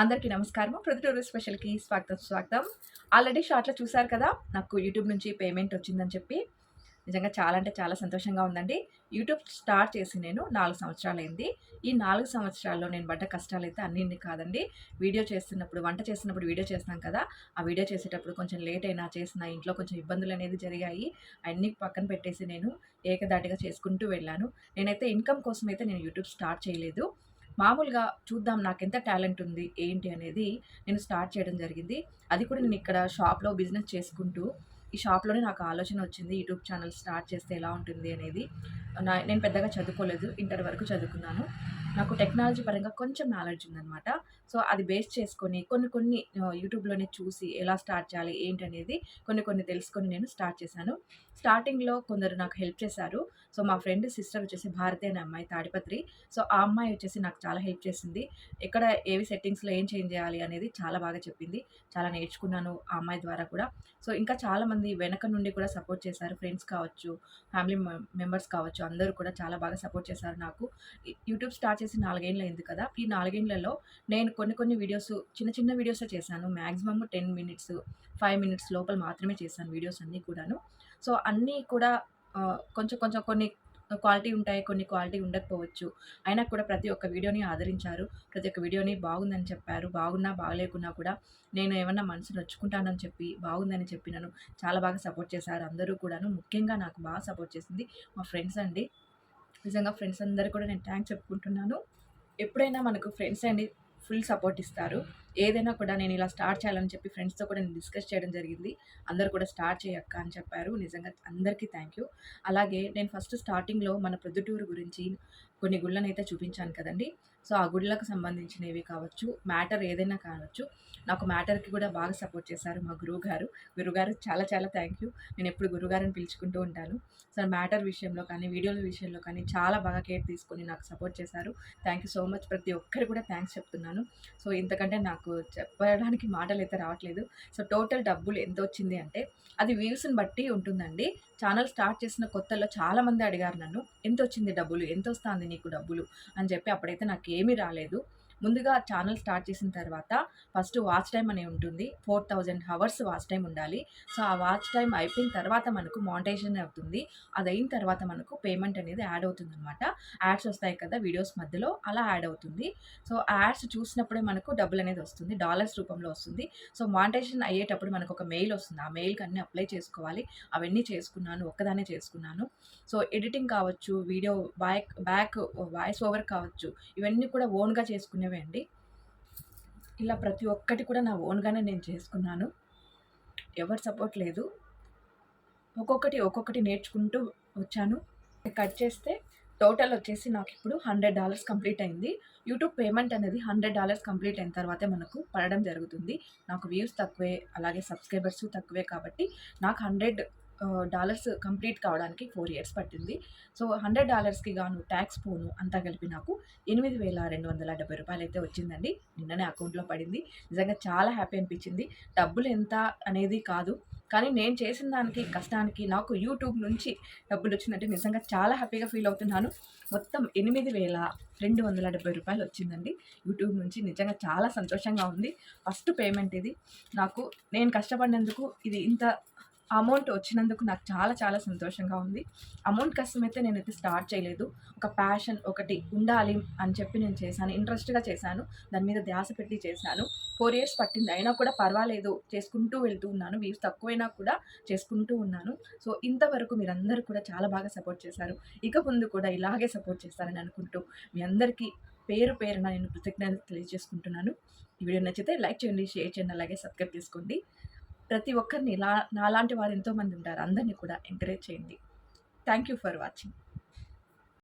అందరికీ నమస్కారం ప్రొద్దుటూరు స్పెషల్కి స్వాగతం స్వాగతం. ఆల్రెడీ షార్ట్లో చూశారు కదా నాకు యూట్యూబ్ నుంచి పేమెంట్ వచ్చిందని చెప్పి. నిజంగా చాలా అంటే చాలా సంతోషంగా ఉందండి. యూట్యూబ్ స్టార్ట్ చేసి నేను నాలుగు సంవత్సరాలు అయింది. ఈ నాలుగు సంవత్సరాల్లో నేను పడ్డ కష్టాలు అయితే అన్నింటి కాదండి. వీడియో చేస్తున్నప్పుడు వంట చేస్తున్నప్పుడు వీడియో చేస్తాం కదా ఆ వీడియో చేసేటప్పుడు కొంచెం లేట్ అయినా చేసిన ఇంట్లో కొంచెం ఇబ్బందులు అనేది జరిగాయి. అన్నీ పక్కన పెట్టేసి నేను ఏకదాటిగా చేసుకుంటూ వెళ్ళాను. నేనైతే ఇన్కమ్ కోసం అయితే నేను యూట్యూబ్ స్టార్ట్ చేయలేదు. మామూలుగా చూద్దాం నాకు ఎంత టాలెంట్ ఉంది ఏంటి అనేది నేను స్టార్ట్ చేయడం జరిగింది. అది కూడా నేను ఇక్కడ షాప్లో బిజినెస్ చేసుకుంటూ ఈ షాప్లోనే నాకు ఆలోచన వచ్చింది యూట్యూబ్ ఛానల్ స్టార్ట్ చేస్తే ఎలా ఉంటుంది అనేది. నా నేను పెద్దగా చదువుకోలేదు ఇంటర్ వరకు చదువుకున్నాను. నాకు టెక్నాలజీ పరంగా కొంచెం నాలెడ్జ్ ఉందనమాట సో అది బేస్ చేసుకొని కొన్ని కొన్ని యూట్యూబ్లోనే చూసి ఎలా స్టార్ట్ చేయాలి ఏంటి అనేది కొన్ని కొన్ని తెలుసుకొని నేను స్టార్ట్ చేశాను. స్టార్టింగ్లో కొందరు నాకు హెల్ప్ చేశారు. సో మా ఫ్రెండ్ సిస్టర్ వచ్చేసి భారతి అనే అమ్మాయి తాడిపత్రి. సో ఆ అమ్మాయి వచ్చేసి నాకు చాలా హెల్ప్ చేసింది. ఎక్కడ ఏవి సెట్టింగ్స్లో ఏం చేంజ్ చేయాలి అనేది చాలా బాగా చెప్పింది. చాలా నేర్చుకున్నాను ఆ అమ్మాయి ద్వారా కూడా. సో ఇంకా చాలామంది వెనక నుండి కూడా సపోర్ట్ చేశారు. ఫ్రెండ్స్ కావచ్చు ఫ్యామిలీ మెంబర్స్ కావచ్చు అందరూ కూడా చాలా బాగా సపోర్ట్ చేశారు నాకు. యూట్యూబ్ స్టార్ట్ వచ్చేసి నాలుగేళ్ళు అయింది కదా. ఈ నాలుగేళ్ళలో నేను కొన్ని కొన్ని వీడియోస్ చిన్న చిన్న వీడియోస్ చేశాను. Maximum ten minutes five minutes లోపల మాత్రమే చేశాను వీడియోస్ అన్నీ కూడాను. సో అన్నీ కూడా కొంచెం కొంచెం కొన్ని క్వాలిటీ ఉంటాయి కొన్ని క్వాలిటీ ఉండకపోవచ్చు. అయినా కూడా ప్రతి ఒక్క వీడియోని ఆదరించారు. ప్రతి ఒక్క వీడియోని బాగుందని చెప్పారు. బాగున్నా బాగలేకున్నా కూడా నేను ఏమన్నా మనసు నొచ్చుకుంటానని చెప్పి బాగుందని చెప్పినాను చాలా బాగా సపోర్ట్ చేశారు. అందరూ కూడాను ముఖ్యంగా నాకు బాగా సపోర్ట్ చేసింది మా ఫ్రెండ్స్ అండి. నిజంగా ఫ్రెండ్స్ అందరు కూడా నేను థ్యాంక్స్ చెప్పుకుంటున్నాను. ఎప్పుడైనా మనకు ఫ్రెండ్స్ అండి ఫుల్ సపోర్ట్ ఇస్తారు. ఏదైనా కూడా నేను ఇలా స్టార్ట్ చేయాలని చెప్పి ఫ్రెండ్స్తో కూడా నేను డిస్కస్ చేయడం జరిగింది. అందరూ కూడా స్టార్ట్ చేయక్క అని చెప్పారు. నిజంగా అందరికీ థ్యాంక్ యూ. అలాగే నేను ఫస్ట్ స్టార్టింగ్లో మన ప్రొద్దుటూరు గురించి కొన్ని గుళ్ళని అయితే చూపించాను కదండి. సో ఆ గుళ్ళకు సంబంధించినవి కావచ్చు మ్యాటర్ ఏదైనా కావచ్చు నాకు మ్యాటర్కి కూడా బాగా సపోర్ట్ చేశారు మా గురువుగారు. గురుగారు చాలా చాలా థ్యాంక్ యూ. నేను ఎప్పుడు గురుగారిని పిలుచుకుంటూ ఉంటాను. సో మ్యాటర్ విషయంలో కానీ వీడియోల విషయంలో కానీ చాలా బాగా కేర్ తీసుకొని నాకు సపోర్ట్ చేశారు. Thank you so much. ప్రతి ఒక్కరు కూడా థ్యాంక్స్ చెప్తున్నాను. సో ఇంతకంటే నాకు నాకు చెప్పడానికి మాటలు అయితే రావట్లేదు. సో టోటల్ డబ్బులు ఎంత వచ్చింది అంటే అది వ్యూస్ని బట్టి ఉంటుందండి. ఛానల్ స్టార్ట్ చేసిన కొత్తలో చాలామంది అడిగారు నన్ను ఎంత వచ్చింది డబ్బులు? ఎంత వస్తుంది నీకు డబ్బులు? అని చెప్పి అప్పుడైతే నాకు ఏమీ రాలేదు. ముందుగా ఛానల్ స్టార్ట్ చేసిన తర్వాత ఫస్ట్ వాచ్ టైం అనే ఉంటుంది. Four thousand hours watch time ఉండాలి. సో ఆ వాచ్ టైం అయిపోయిన తర్వాత మనకు మానిటైజేషన్ అవుతుంది. అది అయిన తర్వాత మనకు పేమెంట్ అనేది యాడ్ అవుతుంది అనమాట యాడ్స్ వస్తాయి కదా వీడియోస్ మధ్యలో అలా యాడ్ అవుతుంది. సో యాడ్స్ చూసినప్పుడే మనకు డబ్బులు అనేది వస్తుంది. డాలర్స్ రూపంలో వస్తుంది. సో మానిటైజేషన్ అయ్యేటప్పుడు మనకు ఒక మెయిల్ వస్తుంది. ఆ మెయిల్కి అన్నీ అప్లై చేసుకోవాలి. అవన్నీ చేసుకున్నాను ఒక్కదానే చేసుకున్నాను. సో ఎడిటింగ్ కావచ్చు video back back voice over కావచ్చు ఇవన్నీ కూడా ఓన్గా చేసుకునే చేసుకునేవే అండి. ఇలా ప్రతి ఒక్కటి కూడా నా ఓన్గానే నేను చేసుకున్నాను. ఎవరు సపోర్ట్ లేదు. ఒక్కొక్కటి ఒక్కొక్కటి నేర్చుకుంటూ వచ్చాను. కట్ చేస్తే టోటల్ వచ్చేసి నాకు ఇప్పుడు హండ్రెడ్ డాలర్స్ కంప్లీట్ అయింది. యూట్యూబ్ పేమెంట్ అనేది హండ్రెడ్ డాలర్స్ కంప్లీట్ అయిన తర్వాతే మనకు పడడం జరుగుతుంది. నాకు వ్యూస్ తక్కువే అలాగే సబ్స్క్రైబర్స్ తక్కువే కాబట్టి నాకు హండ్రెడ్ డాలర్స్ కంప్లీట్ కావడానికి ఫోర్ ఇయర్స్ పట్టింది. సో హండ్రెడ్ డాలర్స్కి గాను ట్యాక్స్ పోను అంతా కలిపి నాకు ఎనిమిది వేల రెండు వందల డెబ్బై రూపాయలు అయితే వచ్చిందండి. నిన్ననే అకౌంట్లో పడింది. నిజంగా చాలా హ్యాపీ అనిపించింది. డబ్బులు ఎంత అనేది కాదు. కానీ నేను చేసిన దానికి కష్టానికి నాకు యూట్యూబ్ నుంచి డబ్బులు వచ్చిందంటే నిజంగా చాలా హ్యాపీగా ఫీల్ అవుతున్నాను. మొత్తం ఎనిమిది వేల రెండు వందల డెబ్బై రూపాయలు వచ్చిందండి. యూట్యూబ్ నుంచి నిజంగా చాలా సంతోషంగా ఉంది. ఫస్ట్ పేమెంట్ ఇది. నాకు నేను కష్టపడినందుకు ఇది ఇంత అమౌంట్ వచ్చినందుకు నాకు చాలా చాలా సంతోషంగా ఉంది. అమౌంట్ కోసం అయితే నేనైతే స్టార్ట్ చేయలేదు. ఒక ప్యాషన్ ఒకటి ఉండాలి అని చెప్పి నేను చేశాను. ఇంట్రెస్ట్గా చేశాను. దాని మీద ధ్యాస పెట్టి చేశాను. ఫోర్ ఇయర్స్ పట్టింది. అయినా కూడా పర్వాలేదు. చేసుకుంటూ వెళ్తూ ఉన్నాను. వ్యూస్ తక్కువైనా కూడా చేసుకుంటూ ఉన్నాను. సో ఇంతవరకు మీరందరూ కూడా చాలా బాగా సపోర్ట్ చేశారు. ఇక ముందు కూడా ఇలాగే సపోర్ట్ చేస్తారని అనుకుంటూ మీ అందరికీ పేరు పేరున నేను కృతజ్ఞతలు తెలియజేసుకుంటున్నాను. ఈ వీడియో నచ్చితే లైక్ చేయండి షేర్ చేయండి అలాగే సబ్స్క్రైబ్ చేసుకోండి. ప్రతి ఒక్కరిని ఇలా నాలాంటి వారు ఎంతోమంది ఉంటారు. అందరినీ కూడా ఎంకరేజ్ చేయండి. Thank you for watching